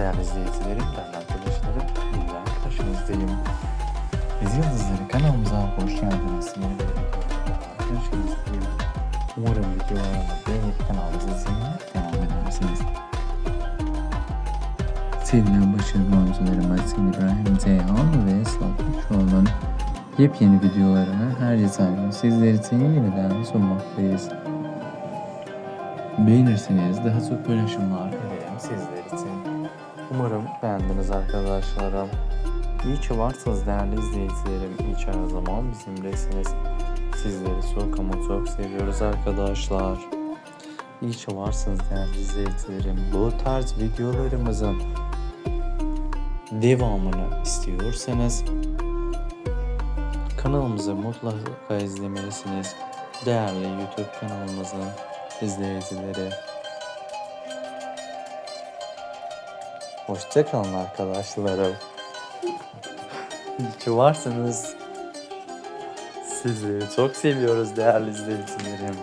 Değerli izleyicilerim, değerli arkadaşlarım, yine karşınızdayım. Biz Yıldızları kanalımıza hoş geldiniz. Yeni bir videoda karşınızdayım. Umarım videolarımı beğenip kanalımızı izlemeye devam edersiniz. Sevilen başarılı oyuncularımız İbrahim Ceyhan ve Esra Koçoğlu'nun yepyeni videolarını her gün sizler için yeniden sunmaktayız. Beğenirseniz daha çok paylaşımlar ederim sizler için. Umarım beğendiniz arkadaşlarım. İyi ki varsınız değerli izleyicilerim. İyi ki her zaman bizimlesiniz. Sizleri çok ama çok seviyoruz arkadaşlar. İyi ki varsınız değerli izleyicilerim. Bu tarz videolarımızın devamını istiyorsanız kanalımızı mutlaka izlemelisiniz. Değerli YouTube kanalımızın izleyicileri. Hoşçakalın arkadaşlarım. İyi ki varsınız. Sizi çok seviyoruz değerli izleyicilerim.